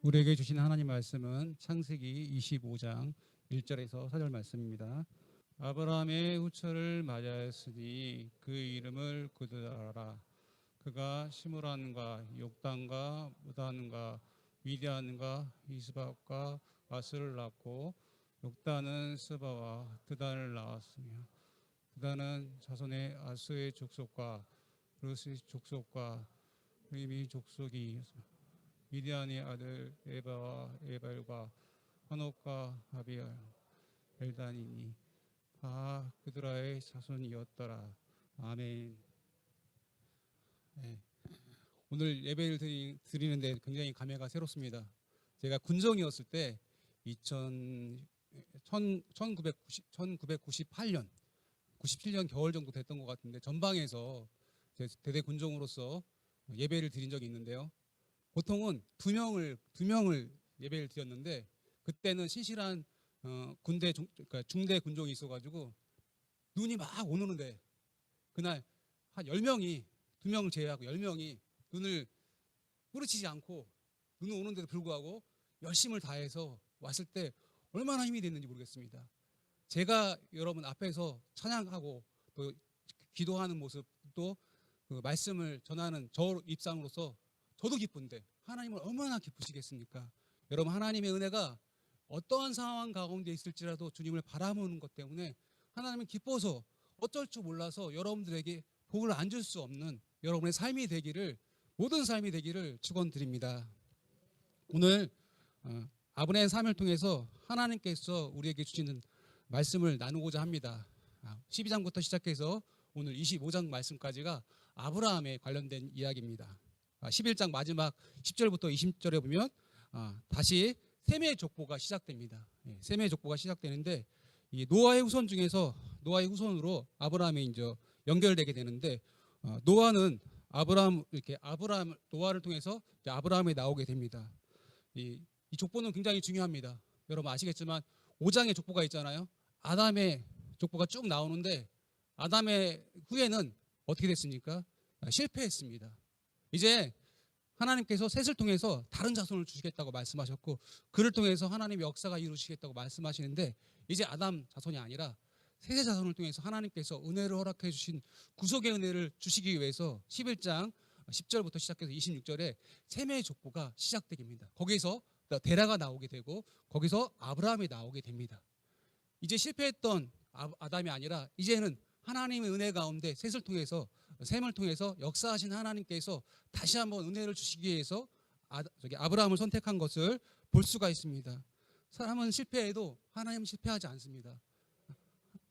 우리에게 주신 하나님 말씀은 창세기 25장 1절에서 4절 말씀입니다. 아브라함의 후처를 맞이하였으니 그 이름을 그들하라. 그가 시므란과 욕단과 무단과 미디안과 이스박과 아스를 낳고 욕단은 스바와 드단을 낳았으며 드단은 자손의 아스의 족속과 루스의 족속과 리미 족속이 미디안의 아들 에바와 에발과 한옥과 아비알 엘단이니 다 그들아의 자손이었더라. 아멘. 네. 오늘 예배를 드리, 드리 는데 굉장히 감회가 새롭습니다. 제가 군정이었을 때 2000, 1990, 1998년, 97년 겨울 정도 됐던 것 같은데 전방에서 제 대대 군종으로서 예배를 드린 적이 있는데요. 보통은 두 명을 두 명을 예배를 드렸는데 그때는 신실한 어, 군대 중, 그러니까 중대 군종이 있어가지고 눈이 막 오는데 그날 한 열 명이 두 명을 제외하고 열 명이 눈을 뿌리치지 않고 눈 오는데도 불구하고 열심을 다해서 왔을 때 얼마나 힘이 됐는지 모르겠습니다. 제가 여러분 앞에서 찬양하고 또 기도하는 모습 또 그 말씀을 전하는 저 입장으로서 저도 기쁜데 하나님은 얼마나 기쁘시겠습니까? 여러분 하나님의 은혜가 어떠한 상황 가운데 있을지라도 주님을 바라보는 것 때문에 하나님은 기뻐서 어쩔 줄 몰라서 여러분들에게 복을 안 줄 수 없는 여러분의 삶이 되기를 모든 삶이 되기를 축원드립니다. 오늘 어, 아브라함의 삶을 통해서 하나님께서 우리에게 주시는 말씀을 나누고자 합니다. 12장부터 시작해서 오늘 25장 말씀까지가 아브라함에 관련된 이야기입니다. 11장 마지막 10절부터 20절에 보면 아, 다시 셈의 족보가 시작됩니다. 예, 셈의 족보가 시작되는데 이 노아의 후손 중에서 노아의 후손으로 아브라함이 이제 연결되게 되는데 어, 노아는 아브라함 이렇게 아브라함 노아를 통해서 아브라함이 나오게 됩니다. 이, 이 족보는 굉장히 중요합니다. 여러분 아시겠지만 5장의 족보가 있잖아요. 아담의 족보가 쭉 나오는데 아담의 후에는 어떻게 됐습니까? 아, 실패했습니다. 이제 하나님께서 셋을 통해서 다른 자손을 주시겠다고 말씀하셨고 그를 통해서 하나님의 역사가 이루시겠다고 말씀하시는데 이제 아담 자손이 아니라 셋의 자손을 통해서 하나님께서 은혜를 허락해 주신 구속의 은혜를 주시기 위해서 11장 10절부터 시작해서 26절에 셈의 족보가 시작됩니다. 거기서 데라가 나오게 되고 거기서 아브라함이 나오게 됩니다. 이제 실패했던 아- 아담이 아니라 이제는 하나님의 은혜 가운데 셋을 통해서 셈을 통해서 역사하신 하나님께서 다시 한번 은혜를 주시기 위해서 아, 저기 아브라함을 선택한 것을 볼 수가 있습니다. 사람은 실패해도 하나님은 실패하지 않습니다.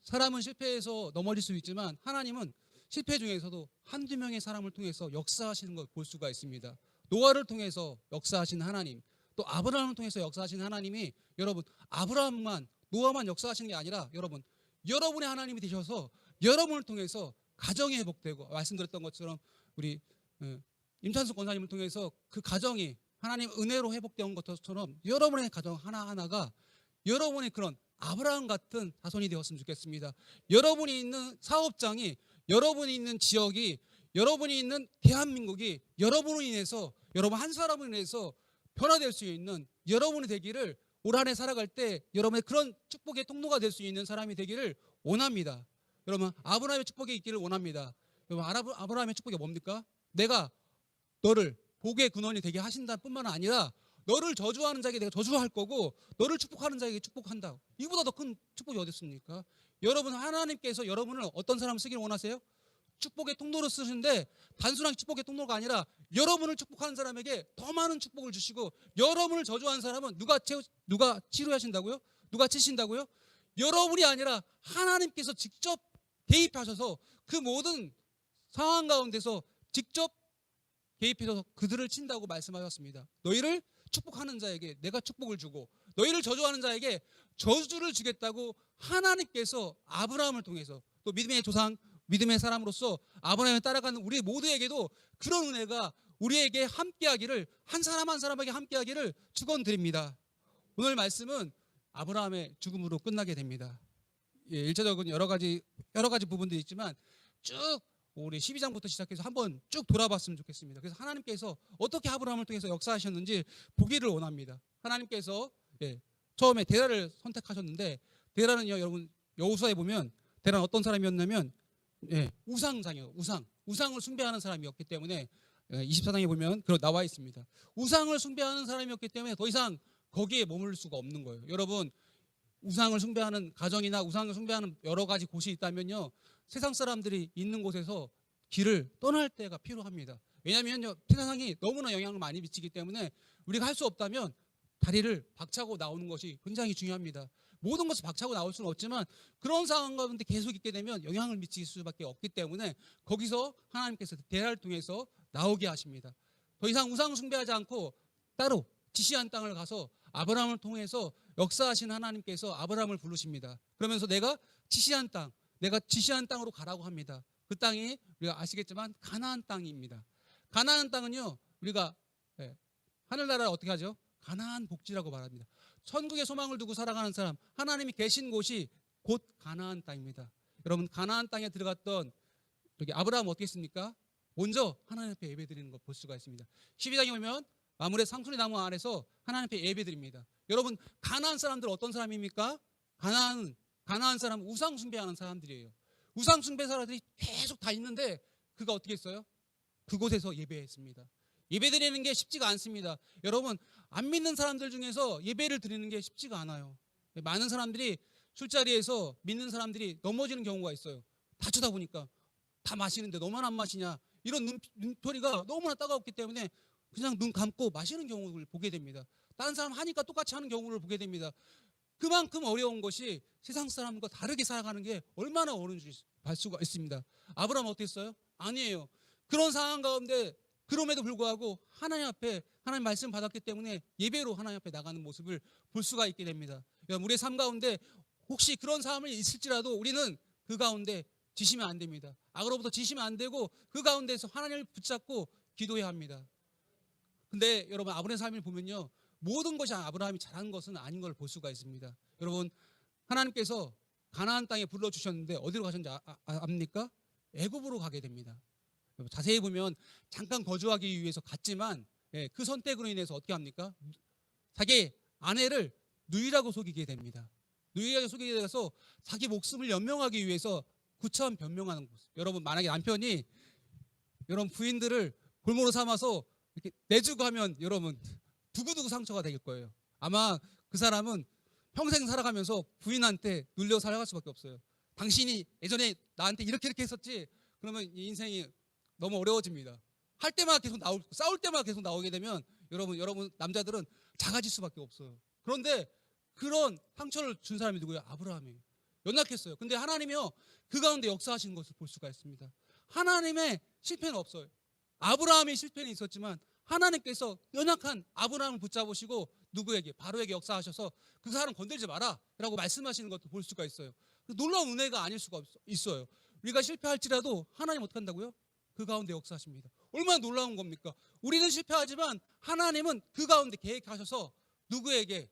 사람은 실패해서 넘어질 수 있지만 하나님은 실패 중에서도 한두 명의 사람을 통해서 역사하시는 걸 볼 수가 있습니다. 노아를 통해서 역사하신 하나님, 또 아브라함을 통해서 역사하신 하나님이 여러분 아브라함만 노아만 역사하시는 게 아니라 여러분 여러분의 하나님이 되셔서 여러분을 통해서 가정이 회복되고 말씀드렸던 것처럼 우리 어, 임찬수 권사님을 통해서 그 가정이 하나님 은혜로 회복된 것처럼 여러분의 가정 하나하나가 여러분의 그런 아브라함 같은 자손이 되었으면 좋겠습니다. 여러분이 있는 사업장이 여러분이 있는 지역이 여러분이 있는 대한민국이 여러분으로 인해서 여러분 한 사람으로 인해서 변화될 수 있는 여러분이 되기를 올 한해 살아갈 때 여러분의 그런 축복의 통로가 될 수 있는 사람이 되기를 원합니다. 여러분 아브라함의 축복이 있기를 원합니다. 여러분 아브- 아브라함의 축복이 뭡니까? 내가 너를 복의 근원이 되게 하신다 뿐만 아니라 너를 저주하는 자에게 내가 저주할 거고 너를 축복하는 자에게 축복한다. 이보다 더 큰 축복이 어디 있습니까? 여러분 하나님께서 여러분을 어떤 사람 쓰기를 원하세요? 축복의 통로로 쓰시는데 단순한 축복의 통로가 아니라 여러분을 축복하는 사람에게 더 많은 축복을 주시고 여러분을 저주하는 사람은 누가 채우, 누가 치료하신다고요? 누가 치신다고요? 여러분이 아니라 하나님께서 직접 개입하셔서 그 모든 상황 가운데서 직접 개입해서 그들을 친다고 말씀하셨습니다. 너희를 축복하는 자에게 내가 축복을 주고 너희를 저주하는 자에게 저주를 주겠다고 하나님께서 아브라함을 통해서 또 믿음의 조상 믿음의 사람으로서 아브라함을 따라가는 우리 모두에게도 그런 은혜가 우리에게 함께하기를 한 사람 한 사람에게 함께하기를 축원드립니다. 오늘 말씀은 아브라함의 죽음으로 끝나게 됩니다. 예, 일차적인 여러 가지 여러 가지 부분들이 있지만 쭉 우리 12장부터 시작해서 한번 쭉 돌아봤으면 좋겠습니다. 그래서 하나님께서 어떻게 아브라함을 통해서 역사하셨는지 보기를 원합니다. 하나님께서 예, 처음에 데라를 선택하셨는데 데라는요 여러분 여호수아에 보면 데라는 어떤 사람이었냐면 예, 우상장이요 우상 우상을 숭배하는 사람이었기 때문에 예, 24장에 보면 그런 나와 있습니다. 우상을 숭배하는 사람이었기 때문에 더 이상 거기에 머물 수가 없는 거예요. 여러분 우상을 숭배하는 가정이나 우상을 숭배하는 여러 가지 곳이 있다면요 세상 사람들이 있는 곳에서 길을 떠날 때가 필요합니다. 왜냐하면요 세상이 너무나 영향을 많이 미치기 때문에 우리가 할 수 없다면 다리를 박차고 나오는 것이 굉장히 중요합니다. 모든 것을 박차고 나올 수는 없지만 그런 상황 가운데 계속 있게 되면 영향을 미칠 수밖에 없기 때문에 거기서 하나님께서 대화를 통해서 나오게 하십니다. 더 이상 우상 숭배하지 않고 따로 지시한 땅을 가서 아브라함을 통해서 역사하신 하나님께서 아브라함을 부르십니다. 그러면서 내가 지시한 땅, 내가 지시한 땅으로 가라고 합니다. 그 땅이 우리가 아시겠지만 가나안 땅입니다. 가나안 땅은요 우리가 예, 하늘나라를 어떻게 하죠? 가나안 복지라고 말합니다. 천국의 소망을 두고 살아가는 사람, 하나님이 계신 곳이 곧 가나안 땅입니다. 여러분 가나안 땅에 들어갔던 여기 아브라함 어떻게 했습니까? 먼저 하나님 앞에 예배드리는 것볼 수가 있습니다. 12장에 보면 마물의 상수리 나무 아래서 하나님 앞에 예배드립니다. 여러분 가나안 사람들 어떤 사람입니까? 가나안 가나안 사람 우상 숭배하는 사람들이에요. 우상 숭배 사람들이 계속 다 있는데 그가 어떻게 했어요? 그곳에서 예배했습니다. 예배 드리는 게 쉽지가 않습니다. 여러분 안 믿는 사람들 중에서 예배를 드리는 게 쉽지가 않아요. 많은 사람들이 술자리에서 믿는 사람들이 넘어지는 경우가 있어요. 다 쳐다 보니까 다 마시는데 너만 안 마시냐 이런 눈, 눈토리가 너무나 따가웠기 때문에 그냥 눈 감고 마시는 경우를 보게 됩니다. 다른 사람 하니까 똑같이 하는 경우를 보게 됩니다. 그만큼 어려운 것이 세상 사람과 다르게 살아가는 게 얼마나 어려운지 알 수가 있습니다. 아브라함 어땠어요? 아니에요. 그런 상황 가운데 그럼에도 불구하고 하나님 앞에 하나님 말씀 받았기 때문에 예배로 하나님 앞에 나가는 모습을 볼 수가 있게 됩니다. 우리의 삶 가운데 혹시 그런 삶이 있을지라도 우리는 그 가운데 지시면 안 됩니다. 악으로부터 지시면 안 되고 그 가운데서 하나님을 붙잡고 기도해야 합니다. 근데 여러분 아브라함의 삶을 보면요. 모든 것이 아브라함이 잘한 것은 아닌 걸 볼 수가 있습니다. 여러분 하나님께서 가나안 땅에 불러 주셨는데 어디로 가셨는지 아, 아, 압니까? 애굽으로 가게 됩니다. 자세히 보면 잠깐 거주하기 위해서 갔지만 예, 그 선택으로 인해서 어떻게 합니까? 자기 아내를 누이라고 속이게 됩니다. 누이라고 속이게 돼서 자기 목숨을 연명하기 위해서 구차한 변명하는 것. 여러분 만약에 남편이 여러분 부인들을 골모로 삼아서 이렇게 내주고 하면 여러분 두고두고 상처가 될 거예요. 아마 그 사람은 평생 살아가면서 부인한테 눌려 살아갈 수밖에 없어요. 당신이 예전에 나한테 이렇게 이렇게 했었지. 그러면 이 인생이 너무 어려워집니다. 할 때마다 계속 나올 싸울 때마다 계속 나오게 되면 여러분 여러분 남자들은 작아질 수밖에 없어요. 그런데 그런 상처를 준 사람이 누구예요? 아브라함이에요. 연약했어요. 근데 하나님이요 그 가운데 역사하시는 것을 볼 수가 있습니다. 하나님의 실패는 없어요. 아브라함의 실패는 있었지만 하나님께서 연약한 아브라함을 붙잡으시고 누구에게 바로에게 역사하셔서 그 사람 건들지 마라라고 말씀하시는 것도 볼 수가 있어요. 놀라운 은혜가 아닐 수가 없- 있어요. 우리가 실패할지라도 하나님 어떻게 한다고요? 그 가운데 역사하십니다. 얼마나 놀라운 겁니까? 우리는 실패하지만 하나님은 그 가운데 계획하셔서 누구에게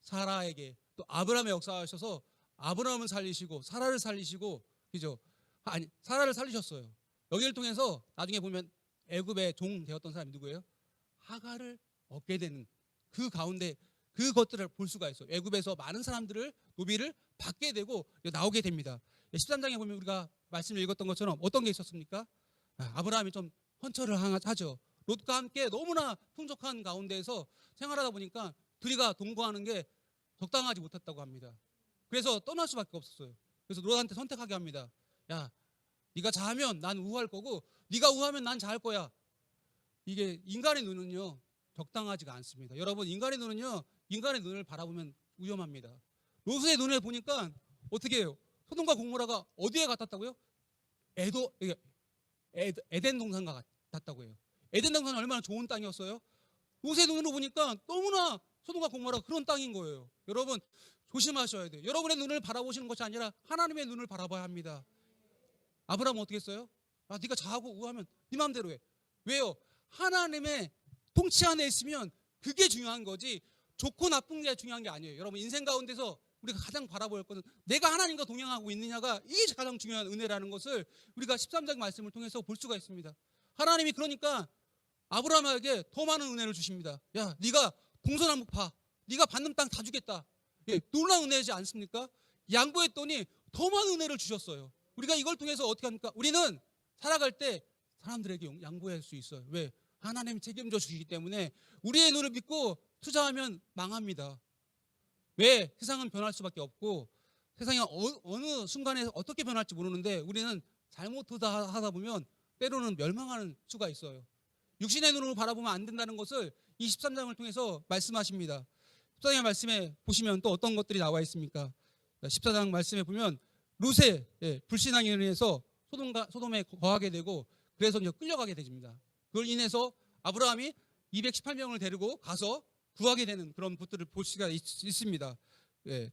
사라에게 또 아브라함의 역사하셔서 아브라함을 살리시고 사라를 살리시고 그죠? 아니 사라를 살리셨어요. 여기를 통해서 나중에 보면 애굽의 종 되었던 사람이 누구예요? 하가를 얻게 되는 그 가운데 그것들을 볼 수가 있어요. 애굽에서 많은 사람들을 노비를 받게 되고 나오게 됩니다. 13장에 보면 우리가 말씀을 읽었던 것처럼 어떤 게 있었습니까? 아, 아브라함이 좀 헌처를 하죠. 롯과 함께 너무나 풍족한 가운데에서 생활하다 보니까 둘이가 동거하는 게 적당하지 못했다고 합니다. 그래서 떠날 수밖에 없었어요. 그래서 롯한테 선택하게 합니다. 야, 네가 자하면 난 우할 거고 네가 우하면 난 자할 거야. 이게 인간의 눈은요 적당하지가 않습니다. 여러분 인간의 눈은요 인간의 눈을 바라보면 위험합니다. 롯의 눈을 보니까 어떻게 해요? 소돔과 고모라가 어디에 같았다고요? 에도 에- 에덴 동산과 같았다고 해요. 에덴 동산은 얼마나 좋은 땅이었어요? 롯의 눈으로 보니까 너무나 소돔과 고모라가 그런 땅인 거예요. 여러분 조심하셔야 돼요. 여러분의 눈을 바라보시는 것이 아니라 하나님의 눈을 바라봐야 합니다. 아브라함 어떻게 했어요? 아, 네가 자하고 우하면 네 마음대로 해. 왜요? 하나님의 통치 안에 있으면 그게 중요한 거지. 좋고 나쁜 게 중요한 게 아니에요. 여러분 인생 가운데서 우리가 가장 바라볼 것은 내가 하나님과 동행하고 있느냐가 이게 가장 중요한 은혜라는 것을 우리가 13장 말씀을 통해서 볼 수가 있습니다. 하나님이 그러니까 아브라함에게 더 많은 은혜를 주십니다. 야, 네가 동서남북 봐. 네가 받는 땅 다 주겠다. 예, 놀라운 은혜지 않습니까? 양보했더니 더 많은 은혜를 주셨어요. 우리가 이걸 통해서 어떻게 합니까? 우리는 살아갈 때 사람들에게 용- 양보할 수 있어요. 왜? 하나님이 책임져 주시기 때문에 우리의 눈을 믿고 투자하면 망합니다. 왜? 세상은 변할 수밖에 없고 세상이 어, 느 순간에 어떻게 변할지 모르는데 우리는 잘못하다 하다 보면 때로는 멸망하는 수가 있어요. 육신의 눈으로 바라보면 안 된다는 것을 23장을 통해서 말씀하십니다. 14장 말씀에 보시면 또 어떤 것들이 나와 있습니까? 14장 말씀에 보면 루세 예, 불신앙에 의해서 소돔과 소돔에 거하게 되고 그래서 이제 끌려가게 됩니다. 그걸 인해서 아브라함이 218명을 데리고 가서 구하게 되는 그런 것들을 볼 수가 있, 습니다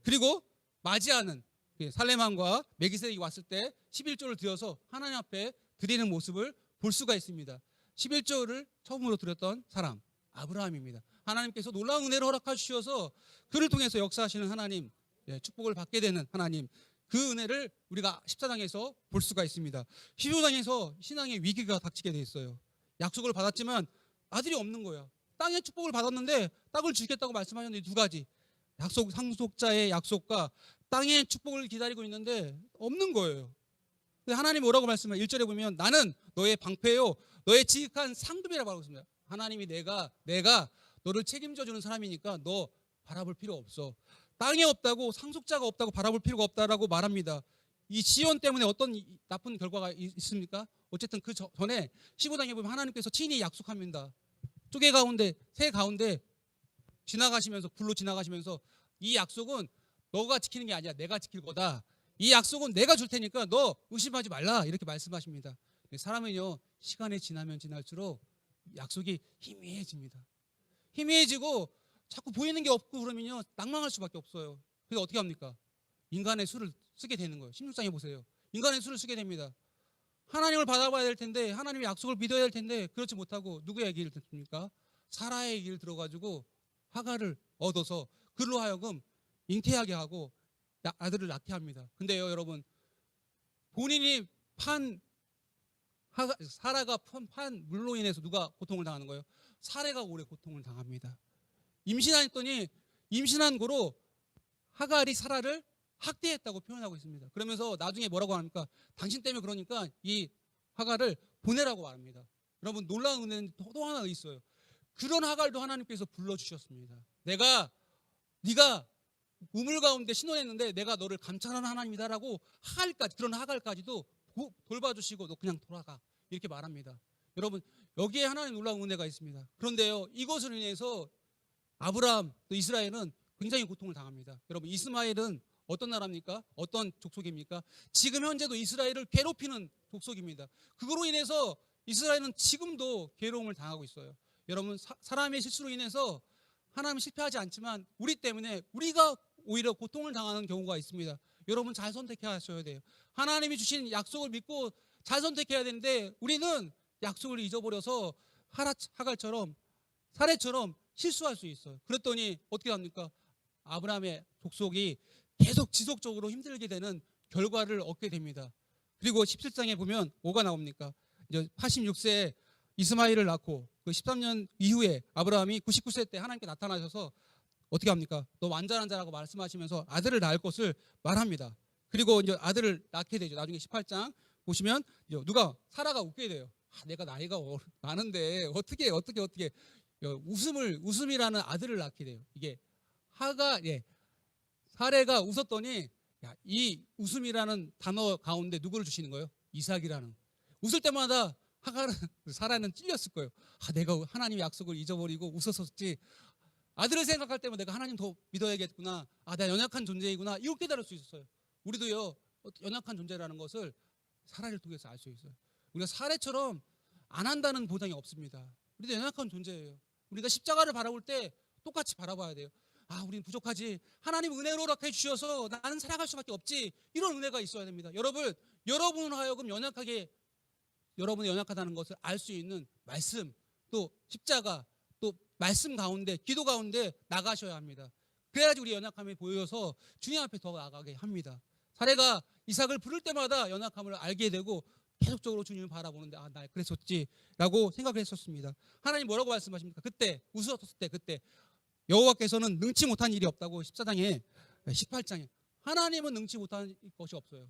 그리고 맞이하는 예, 살레만과 메기세덱이 왔을 때 11조를 드려서 하나님 앞에 드리는 모습을 볼 수가 있습니다. 11조를 처음으로 드렸던 사람 아브라함입니다. 하나님께서 놀라운 은혜를 허락하시어서 그를 통해서 역사하시는 하나님 예, 축복을 받게 되는 하나님 그 은혜를 우리가 14장에서 볼 수가 있습니다. 15장에서 신앙의 위기가 닥치게 돼 있어요. 약속을 받았지만 아들이 없는 거야. 땅의 축복을 받았는데 땅을 주겠다고 말씀하셨는데 두 가지. 약속 상속자의 약속과 땅의 축복을 기다리고 있는데 없는 거예요. 하나님 뭐라고 말씀해요? 1절에 보면 나는 너의 방패요 너의 지극한 상급이라고 하고 있습니다. 하나님이 내가 내가 너를 책임져 주는 사람이니까 너 바라볼 필요 없어. 땅이 없다고 상속자가 없다고 바라볼 필요가 없다라고 말합니다. 이 지원 때문에 어떤 이- 나쁜 결과가 이- 있습니까? 어쨌든 그 저- 전에 15장에 보면 하나님께서 친히 약속합니다. 쪼개 가운데 새 가운데 지나가시면서 불로 지나가시면서 이 약속은 너가 지키는 게 아니야. 내가 지킬 거다. 이 약속은 내가 줄 테니까 너 의심하지 말라. 이렇게 말씀하십니다. 사람은요. 시간이 지나면 지날수록 약속이 희미해집니다. 희미해지고 자꾸 보이는 게 없고 그러면요. 낭망할 수밖에 없어요. 그래서 어떻게 합니까? 인간의 수를 쓰게 되는 거예요. 16장에 보세요. 인간의 수를 쓰게 됩니다. 하나님을 받아봐야 될 텐데 하나님의 약속을 믿어야 될 텐데 그렇지 못하고 누구의 얘기를 듣습니까? 사라의 얘기를 들어가지고 화가를 얻어서 그로 하여금 잉태하게 하고 야- 아들을 낳게 합니다. 근데요 여러분 본인이 판 사라가 판, 판 물로 인해서 누가 고통을 당하는 거예요? 사례가 오래 고통을 당합니다. 임신했더니 임신한 거로 하갈이 사라를 학대했다고 표현하고 있습니다. 그러면서 나중에 뭐라고 합니까? 당신 때문에 그러니까 이 하갈을 보내라고 말합니다. 여러분 놀라운 은혜는 또, 또 하나 있어요. 그런 하갈도 하나님께서 불러주셨습니다. 내가 네가 우물 가운데 신원했는데 내가 너를 감찰하는 하나님이다라고 하갈까지 그런 하갈까지도 도- 돌봐주시고 너 그냥 돌아가 이렇게 말합니다. 여러분 여기에 하나님 놀라운 은혜가 있습니다. 그런데요 이것으로 인해서 아브라함 또 이스라엘은 굉장히 고통을 당합니다. 여러분 이스마엘은 어떤 나라입니까? 어떤 족속입니까? 지금 현재도 이스라엘을 괴롭히는 족속입니다. 그거로 인해서 이스라엘은 지금도 괴로움을 당하고 있어요. 여러분 사, 사람의 실수로 인해서 하나님 실패하지 않지만 우리 때문에 우리가 오히려 고통을 당하는 경우가 있습니다. 여러분 잘 선택하셔야 돼요. 하나님이 주신 약속을 믿고 잘 선택해야 되는데 우리는 약속을 잊어버려서 하라, 하갈처럼 사례처럼 실수할 수 있어요. 그랬더니 어떻게 합니까? 아브라함의 족속이 계속 지속적으로 힘들게 되는 결과를 얻게 됩니다. 그리고 17장에 보면 뭐가 나옵니까? 이제 86세에 이스마일을 낳고 그 13년 이후에 아브라함이 99세 때 하나님께 나타나셔서 어떻게 합니까? 너 완전한 자라고 말씀하시면서 아들을 낳을 것을 말합니다. 그리고 이제 아들을 낳게 되죠. 나중에 18장 보시면 누가 사라가 웃게 돼요. 아, 내가 나이가 어- 많은데 어떻게 어떻게 어떻게 어, 웃음을 웃음이라는 아들을 낳게 돼요. 이게 하가 예 사례가 웃었더니 야, 이 웃음이라는 단어 가운데 누구를 주시는 거예요? 이삭이라는 웃을 때마다 하가는 사라는 찔렸을 거예요. 아, 내가 하나님의 약속을 잊어버리고 웃었었지. 아들을 생각할 때마다 내가 하나님 더 믿어야겠구나. 아, 내가 연약한 존재이구나. 이걸 깨달을 수 있었어요. 우리도요 연약한 존재라는 것을 사례를 통해서 알 수 있어요. 우리가 사례처럼 안 한다는 보장이 없습니다. 우리도 연약한 존재예요. 우리가 십자가를 바라볼 때 똑같이 바라봐야 돼요. 아, 우리는 부족하지. 하나님 은혜로 허락해 주셔서 나는 살아갈 수밖에 없지. 이런 은혜가 있어야 됩니다. 여러분, 여러분을 하여금 연약하게 여러분이 연약하다는 것을 알 수 있는 말씀, 또 십자가, 또 말씀 가운데, 기도 가운데 나가셔야 합니다. 그래야지 우리 연약함이 보여서 주님 앞에 더 나가게 합니다. 사례가 이삭을 부를 때마다 연약함을 알게 되고 계속적으로 주님을 바라보는데 아 나 그랬었지라고 생각을 했었습니다. 하나님 뭐라고 말씀하십니까? 그때 웃었을 때 그때 여호와께서는 능치 못한 일이 없다고 14장에 18장에 하나님은 능치 못한 것이 없어요.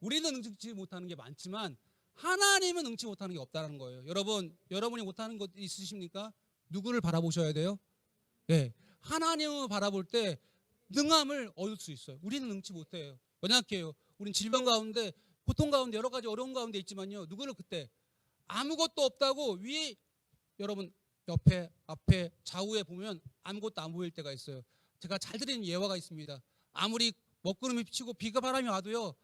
우리는 능치 못하는 게 많지만 하나님은 능치 못하는 게 없다는 거예요. 여러분, 여러분이 못하는 것 있으십니까? 누구를 바라보셔야 돼요? 예. 하나님을 바라볼 때 능함을 얻을 수 있어요. 우리는 능치 못해요. 연약해요. 우린 질병 가운데 고통 가운데 여러 가지 어려운 가운데 있지만요. 누구를 그때 아무것도 없다고 위에 여러분 옆에 앞에 좌우에 보면 아무것도 안 보일 때가 있어요. 제가 잘 드리는 예화가 있습니다. 아무리 먹구름이 비치고 비가 바람이 와도요.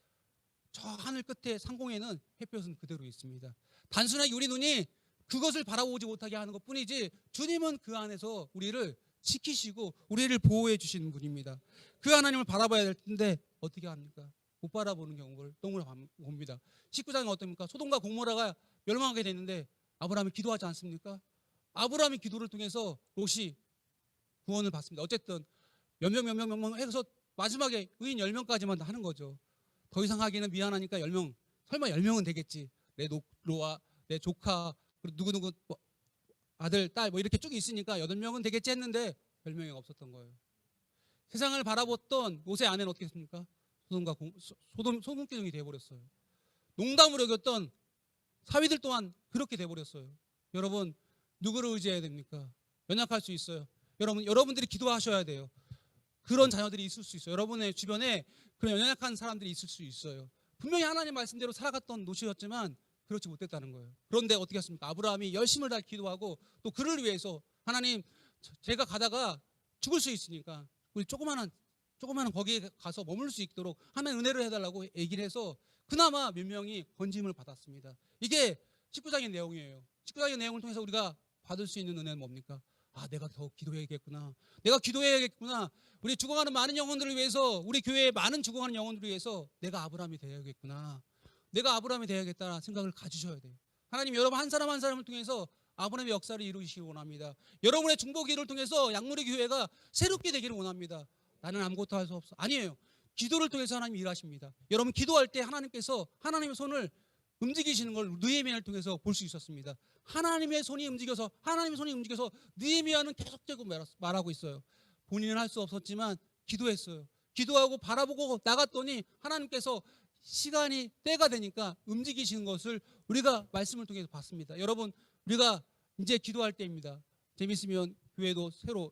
저 하늘 끝에 상공에는 햇볕은 그대로 있습니다. 단순하게 우리 눈이 그것을 바라보지 못하게 하는 것 뿐이지 주님은 그 안에서 우리를 지키시고 우리를 보호해 주시는 분입니다. 그 하나님을 바라봐야 될 텐데 어떻게 합니까? 못 바라보는 경우를 동으로 봅니다. 19장은 어떻습니까? 소돔과 고모라가 멸망하게 됐는데 아브라함이 기도하지 않습니까? 아브라함이 기도를 통해서 롯이 구원을 받습니다. 어쨌든 몇 명 몇 명 몇 명 해서 마지막에 의인 10명까지만 하는 거죠. 더 이상 하기는 미안하니까 10명. 설마 10명은 되겠지. 내 노로와 내 조카 그리고 누구누구 뭐 아들 딸 뭐 이렇게 쭉 있으니까 8명은 되겠지 했는데 10명이 없었던 거예요. 세상을 바라봤던 롯의 아내는 어떻게 했습니까? 소돔과 소돔 소금기둥이 돼 버렸어요. 농담으로 여겼던 사위들 또한 그렇게 돼 버렸어요. 여러분 누구를 의지해야 됩니까? 연약할 수 있어요. 여러분 여러분들이 기도하셔야 돼요. 그런 자녀들이 있을 수 있어요. 여러분의 주변에 그런 연약한 사람들이 있을 수 있어요. 분명히 하나님 말씀대로 살아갔던 노시였지만 그렇지 못했다는 거예요. 그런데 어떻게 했습니까? 아브라함이 열심을 다 기도하고 또 그를 위해서 하나님 저- 제가 가다가 죽을 수 있으니까 우리 조그마한 조그마한 거기에 가서 머물 수 있도록 하나님 은혜를 해달라고 얘기를 해서 그나마 몇 명이 건짐을 받았습니다. 이게 19장의 내용이에요. 19장의 내용을 통해서 우리가 받을 수 있는 은혜는 뭡니까? 아, 내가 더 기도해야겠구나. 내가 기도해야겠구나. 우리 죽어가는 많은 영혼들을 위해서, 우리 교회의 많은 죽어가는 영혼들을 위해서 내가 아브라함이 되어야겠구나. 내가 아브라함이 되어야겠다는 생각을 가지셔야 돼요. 하나님 여러분 한 사람 한 사람을 통해서 아브라함의 역사를 이루시기 원합니다. 여러분의 중보기를 통해서 양무리 교회가 새롭게 되기를 원합니다. 나는 아무것도 할 수 없어. 아니에요. 기도를 통해서 하나님 일하십니다. 여러분 기도할 때 하나님께서 하나님의 손을 움직이시는 걸 느헤미야를 통해서 볼 수 있었습니다. 하나님의 손이 움직여서 하나님의 손이 움직여서 느헤미야는 계속되고 말하고 있어요. 본인은 할 수 없었지만 기도했어요. 기도하고 바라보고 나갔더니 하나님께서 시간이 때가 되니까 움직이시는 것을 우리가 말씀을 통해서 봤습니다. 여러분 우리가 이제 기도할 때입니다. 재밌으면 교회도 새로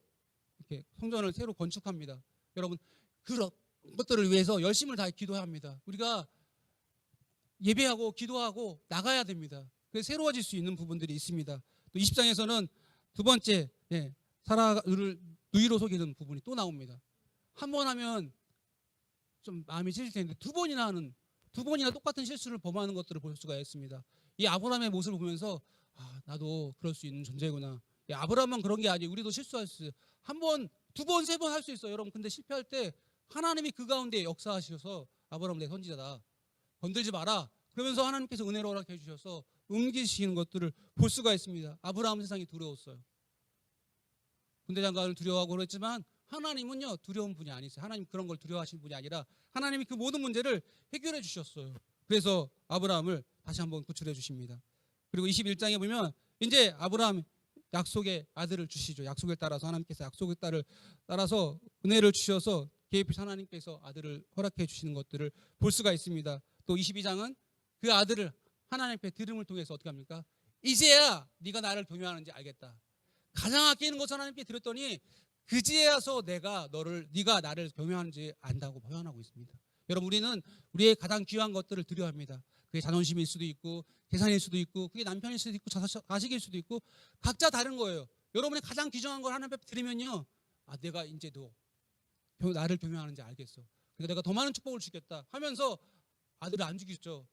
이렇게 성전을 새로 건축합니다. 여러분 그런 것들을 위해서 열심을 다해 기도해야 합니다. 우리가 예배하고 기도하고 나가야 됩니다. 그래서 새로워질 수 있는 부분들이 있습니다. 또 20장에서는 두 번째 예, 사라를 누이로 속이는 부분이 또 나옵니다. 한 번 하면 좀 마음이 찔릴 텐데 두 번이나 하는 두 번이나 똑같은 실수를 범하는 것들을 볼 수가 있습니다. 이 아브라함의 모습을 보면서 아 나도 그럴 수 있는 존재구나. 이 아브라함만 그런 게 아니에요. 우리도 실수할 수. 한 번, 두 번, 세 번 할 수 있어요. 여러분 근데 실패할 때 하나님이 그 가운데 역사하셔서 아브라함 내 선지자다. 건들지 마라. 그러면서 하나님께서 은혜로 허락해 주셔서 옮기시는 것들을 볼 수가 있습니다. 아브라함 세상이 두려웠어요. 군대 장관을 두려워하고 그랬지만 하나님은요 두려운 분이 아니세요. 하나님 그런 걸 두려워하시는 분이 아니라 하나님이 그 모든 문제를 해결해 주셨어요. 그래서 아브라함을 다시 한번 구출해 주십니다. 그리고 21장에 보면 이제 아브라함 약속의 아들을 주시죠. 약속을 따라서 하나님께서 약속의 딸을 따라서 은혜를 주셔서 계획 하나님께서 아들을 허락해 주시는 것들을 볼 수가 있습니다. 또 22장은 그 아들을 하나님 앞에 들음을 통해서 어떻게 합니까? 이제야 네가 나를 경외하는지 알겠다. 가장 아끼는 것을 하나님께 드렸더니 그제야서 내가 너를 네가 나를 경외하는지 안다고 표현하고 있습니다. 여러분 우리는 우리의 가장 귀한 것들을 드려야 합니다. 그게 자존심일 수도 있고 재산일 수도 있고 그게 남편일 수도 있고 자- 자식일 수도 있고 각자 다른 거예요. 여러분의 가장 귀중한 걸 하나님 앞에 드리면요. 아 내가 이제 너 겨- 나를 경외하는지 알겠어. 그러니까 내가 더 많은 축복을 주겠다 하면서 아들을 안 죽이죠.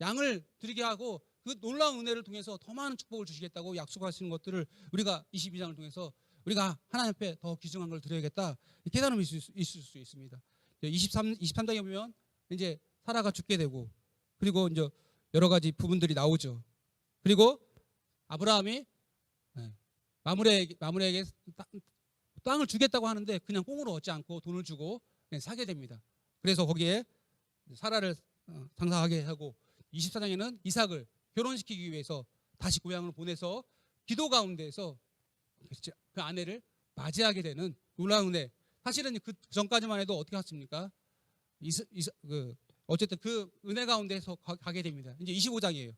양을 드리게 하고 그 놀라운 은혜를 통해서 더 많은 축복을 주시겠다고 약속하시는 것들을 우리가 22장을 통해서 우리가 하나님 앞에 더 귀중한 걸 드려야겠다. 이 깨달음이 있을 수 있습니다. 23 23장에 보면 이제 사라가 죽게 되고 그리고 이제 여러 가지 부분들이 나오죠. 그리고 아브라함이 네, 마무리에게 마무리에게 땅을 주겠다고 하는데 그냥 꽁으로 얻지 않고 돈을 주고 사게 됩니다. 그래서 거기에 사라를 어, 당사하게 하고 24장에는 이삭을 결혼시키기 위해서 다시 고향으로 보내서 기도 가운데에서 그 아내를 맞이하게 되는 놀라운 은혜. 사실은 그 전까지만 해도 어떻게 했습니까? 이스, 이스, 그 어쨌든 그 은혜 가운데서 가, 게 됩니다. 이제 25장이에요.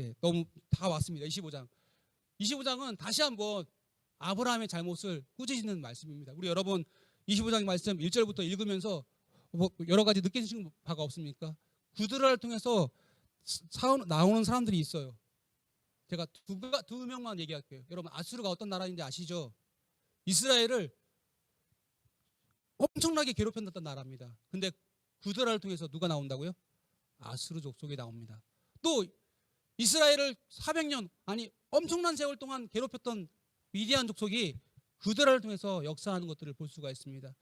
예, 너무 다 왔습니다. 25장. 25장은 다시 한번 아브라함의 잘못을 꾸짖는 말씀입니다. 우리 여러분 25장 말씀 1절부터 읽으면서 뭐 여러 가지 느끼신 바가 없습니까? 구드라를 통해서 사, 나오는 사람들이 있어요. 제가 두, 두 명만 얘기할게요. 여러분 아수르가 어떤 나라인지 아시죠? 이스라엘을 엄청나게 괴롭혔던 나라입니다. 근데 구드라를 통해서 누가 나온다고요? 아수르 족속이 나옵니다. 또 이스라엘을 400년 아니 엄청난 세월 동안 괴롭혔던 위대한 족속이 구드라를 통해서 역사하는 것들을 볼 수가 있습니다.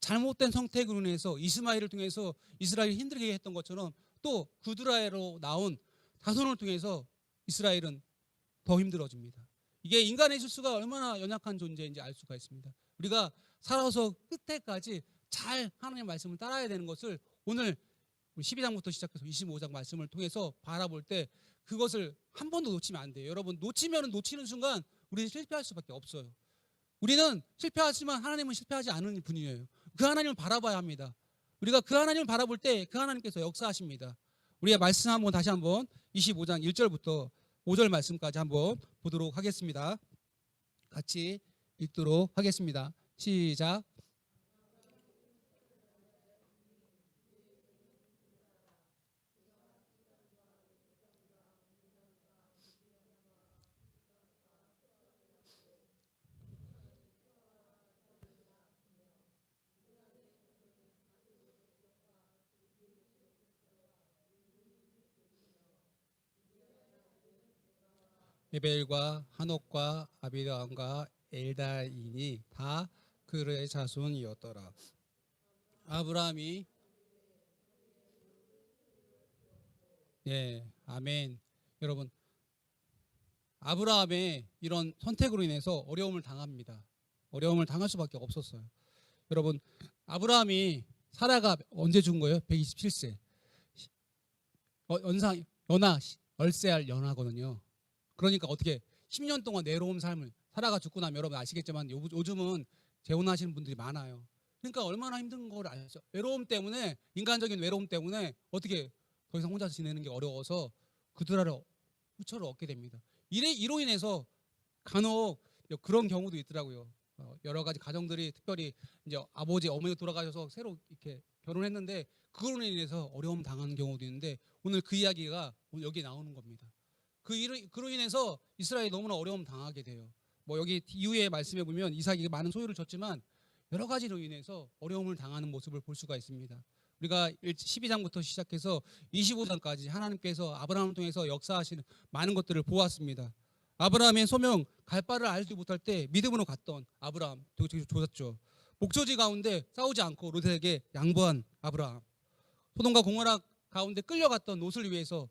잘못된 선택으로 인해서 이스마엘을 통해서 이스라엘이 힘들게 했던 것처럼 또 구드라로 나온 자손을 통해서 이스라엘은 더 힘들어집니다. 이게 인간의 실수가 얼마나 연약한 존재인지 알 수가 있습니다. 우리가 살아서 끝에까지 잘 하나님의 말씀을 따라야 되는 것을 오늘 12장부터 시작해서 25장 말씀을 통해서 바라볼 때 그것을 한 번도 놓치면 안 돼요. 여러분 놓치면 놓치는 순간 우리는 실패할 수밖에 없어요. 우리는 실패하지만 하나님은 실패하지 않은 분이에요. 그 하나님을 바라봐야 합니다. 우리가 그 하나님을 바라볼 때 그 하나님께서 역사하십니다. 우리가 말씀 한번 다시 한번 25장 1절부터 5절 말씀까지 한번 보도록 하겠습니다. 같이 읽도록 하겠습니다. 시작. 에벨과 한옥과 아비다함과 엘다인이 다 그의 자손이었더라. 아브라함이 예, 아멘. 여러분 아브라함의 이런 선택으로 인해서 어려움을 당합니다. 어려움을 당할 수밖에 없었어요. 여러분 아브라함이 사라가 언제 준 거예요? 127세. 어, 연상 연하 얼세할 연하거든요. 그러니까 어떻게 10년 동안 내로운 삶을 살아가 죽고 나면 여러분 아시겠지만 요- 요즘은 재혼하시는 분들이 많아요. 그러니까 얼마나 힘든 걸 알죠. 외로움 때문에 인간적인 외로움 때문에 어떻게 더 이상 혼자 지내는 게 어려워서 그들하러 후처를 얻게 됩니다. 이래 이로 인해서 간혹 그런 경우도 있더라고요. 어, 여러 가지 가정들이 특별히 이제 아버지 어머니가 돌아가셔서 새로 이렇게 결혼했는데 그걸로 인해서 어려움 당하는 경우도 있는데 오늘 그 이야기가 여기 나오는 겁니다. 그 일로 그로 인해서 이스라엘이 너무나 어려움 당하게 돼요. 뭐 여기 이후에 말씀해 보면 이삭이 많은 소유를 줬지만 여러 가지로 인해서 어려움을 당하는 모습을 볼 수가 있습니다. 우리가 12장부터 시작해서 25장까지 하나님께서 아브라함을 통해서 역사하시는 많은 것들을 보았습니다. 아브라함의 소명 갈 바를 알지 못할 때 믿음으로 갔던 아브라함 조졌죠. 목조지 가운데 싸우지 않고 롯에게 양보한 아브라함. 소돔과 고모라 가운데 끌려갔던 롯을 위해서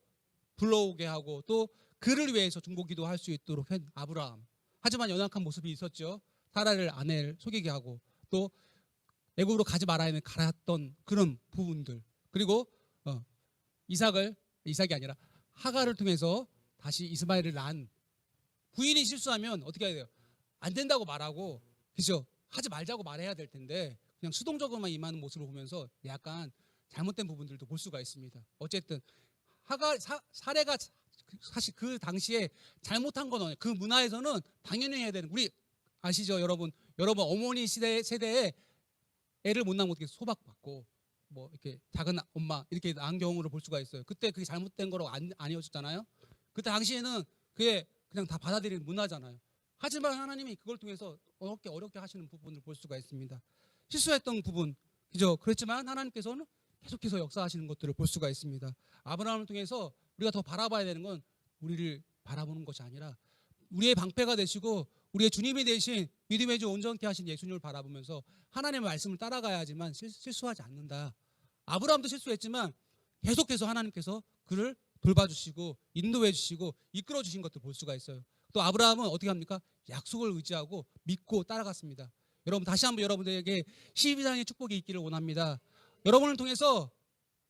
불러오게 하고 또 그를 위해서 중보기도 할 수 있도록 한 아브라함. 하지만 연약한 모습이 있었죠. 사라를 아내를 속이게 하고 또 애굽으로 가지 말아야 하는 갈았던 그런 부분들. 그리고 어, 이삭을 이삭이 아니라 하가를 통해서 다시 이스마엘을 낳은 부인이 실수하면 어떻게 해야 돼요? 안 된다고 말하고 그죠? 하지 말자고 말해야 될 텐데 그냥 수동적으로만 임하는 모습을 보면서 약간 잘못된 부분들도 볼 수가 있습니다. 어쨌든 하가 사, 사례가 사실 그 당시에 잘못한 건 아니에요. 그 문화에서는 당연히 해야 되는 우리 아시죠, 여러분? 여러분 어머니 시대 세대에 애를 못 낳으면 어떻게 소박받고 뭐 이렇게 작은 엄마 이렇게 낳은 경우를 볼 수가 있어요. 그때 그게 잘못된 거라고 안, 아니었잖아요. 그때 당시에는 그게 그냥 다 받아들이는 문화잖아요. 하지만 하나님이 그걸 통해서 어렵게 어렵게 하시는 부분을 볼 수가 있습니다. 실수했던 부분, 그죠? 그렇지만 하나님께서는 계속해서 역사하시는 것들을 볼 수가 있습니다. 아브라함을 통해서 우리가 더 바라봐야 되는 건 우리를 바라보는 것이 아니라 우리의 방패가 되시고 우리의 주님이 되신 믿음의 주 온전케 하신 예수님을 바라보면서 하나님의 말씀을 따라가야지만 실수하지 않는다. 아브라함도 실수했지만 계속해서 하나님께서 그를 돌봐주시고 인도해 주시고 이끌어 주신 것들 볼 수가 있어요. 또 아브라함은 어떻게 합니까? 약속을 의지하고 믿고 따라갔습니다. 여러분 다시 한번 여러분들에게 12장의 축복이 있기를 원합니다. 여러분을 통해서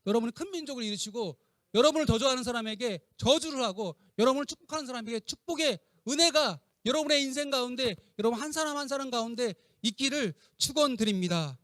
여러분이 큰 민족을 이루시고 여러분을 더 좋아하는 사람에게 저주를 하고 여러분을 축복하는 사람에게 축복의 은혜가 여러분의 인생 가운데 여러분 한 사람 한 사람 가운데 있기를 축원드립니다.